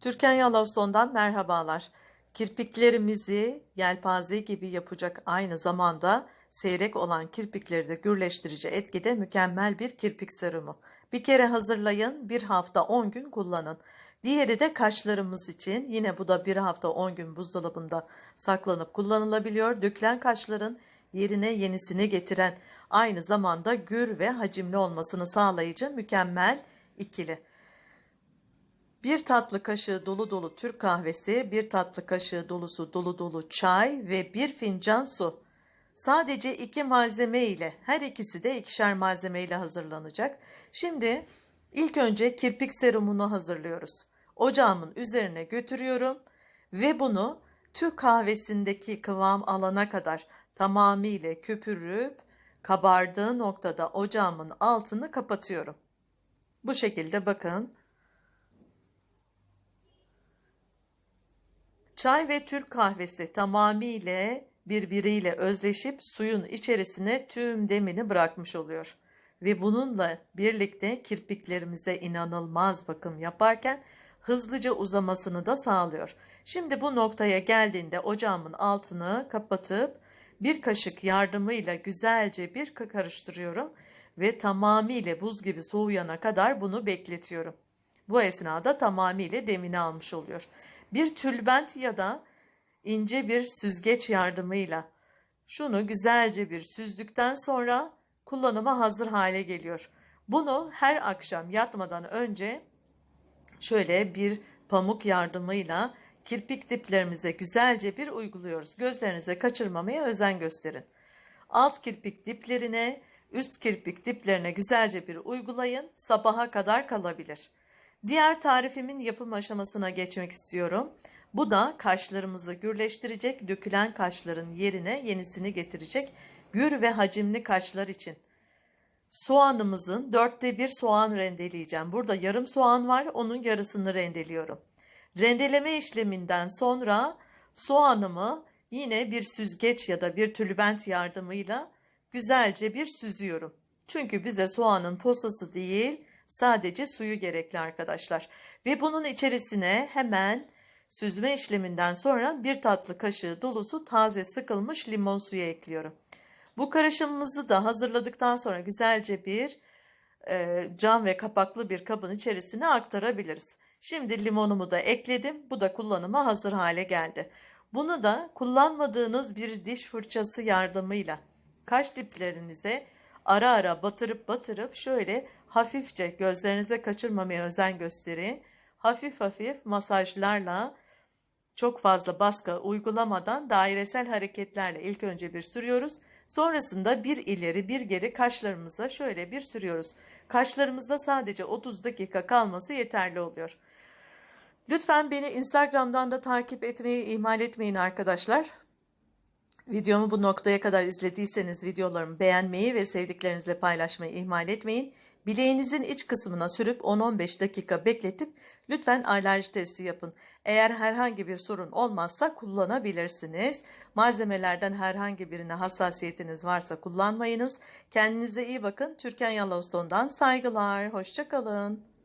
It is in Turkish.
Türkan Yalovson'dan merhabalar. Kirpiklerimizi yelpaze gibi yapacak aynı zamanda seyrek olan kirpikleri de gürleştirici etkide mükemmel bir kirpik serumu. Bir kere hazırlayın, bir hafta 10 gün kullanın. Diğeri de kaşlarımız için yine bu da bir hafta 10 gün buzdolabında saklanıp kullanılabiliyor. Dökülen kaşların yerine yenisini getiren aynı zamanda gür ve hacimli olmasını sağlayıcı mükemmel ikili. Bir tatlı kaşığı dolu dolu Türk kahvesi, bir tatlı kaşığı dolusu dolu dolu çay ve bir fincan su. Sadece iki malzeme ile, her ikisi de ikişer malzeme ile hazırlanacak. Şimdi ilk önce kirpik serumunu hazırlıyoruz. Ocağımın üzerine götürüyorum ve bunu Türk kahvesindeki kıvam alana kadar tamamıyla köpürüp kabardığı noktada ocağımın altını kapatıyorum. Bu şekilde bakın Çay ve Türk kahvesi tamamıyla birbiriyle özleşip suyun içerisine tüm demini bırakmış oluyor. Ve bununla birlikte kirpiklerimize inanılmaz bakım yaparken hızlıca uzamasını da sağlıyor. Şimdi bu noktaya geldiğinde ocağımın altını kapatıp bir kaşık yardımıyla güzelce bir karıştırıyorum ve tamamıyla buz gibi soğuyana kadar bunu bekletiyorum. Bu esnada tamamıyla demini almış oluyor. Bir tülbent ya da ince bir süzgeç yardımıyla şunu güzelce bir süzdükten sonra kullanıma hazır hale geliyor. Bunu her akşam yatmadan önce şöyle bir pamuk yardımıyla kirpik diplerimize güzelce bir uyguluyoruz. Gözlerinize kaçırmamaya özen gösterin. Alt kirpik diplerine, üst kirpik diplerine güzelce bir uygulayın. Sabaha kadar kalabilir. Diğer tarifimin yapım aşamasına geçmek istiyorum. Bu da kaşlarımızı gürleştirecek, dökülen kaşların yerine yenisini getirecek gür ve hacimli kaşlar için. Soğanımızın dörtte bir soğan rendeleyeceğim. Burada yarım soğan var, onun yarısını rendeliyorum. Rendeleme işleminden sonra soğanımı yine bir süzgeç ya da bir tülbent yardımıyla güzelce bir süzüyorum. Çünkü bize soğanın posası değil, Sadece suyu gerekli arkadaşlar. Ve bunun içerisine hemen süzme işleminden sonra bir tatlı kaşığı dolusu taze sıkılmış limon suyu ekliyorum. Bu karışımımızı da hazırladıktan sonra güzelce bir e, cam ve kapaklı bir kabın içerisine aktarabiliriz. Şimdi limonumu da ekledim. Bu da kullanıma hazır hale geldi. Bunu da kullanmadığınız bir diş fırçası yardımıyla kaş diplerinize ara ara batırıp batırıp şöyle hafifçe gözlerinize kaçırmamaya özen gösterin. Hafif hafif masajlarla çok fazla baskı uygulamadan dairesel hareketlerle ilk önce bir sürüyoruz. Sonrasında bir ileri bir geri kaşlarımıza şöyle bir sürüyoruz. Kaşlarımızda sadece 30 dakika kalması yeterli oluyor. Lütfen beni Instagram'dan da takip etmeyi ihmal etmeyin arkadaşlar. Videomu bu noktaya kadar izlediyseniz videolarımı beğenmeyi ve sevdiklerinizle paylaşmayı ihmal etmeyin. Bileğinizin iç kısmına sürüp 10-15 dakika bekletip lütfen alerji testi yapın. Eğer herhangi bir sorun olmazsa kullanabilirsiniz. Malzemelerden herhangi birine hassasiyetiniz varsa kullanmayınız. Kendinize iyi bakın. Türkan Yaloston'dan saygılar. Hoşçakalın.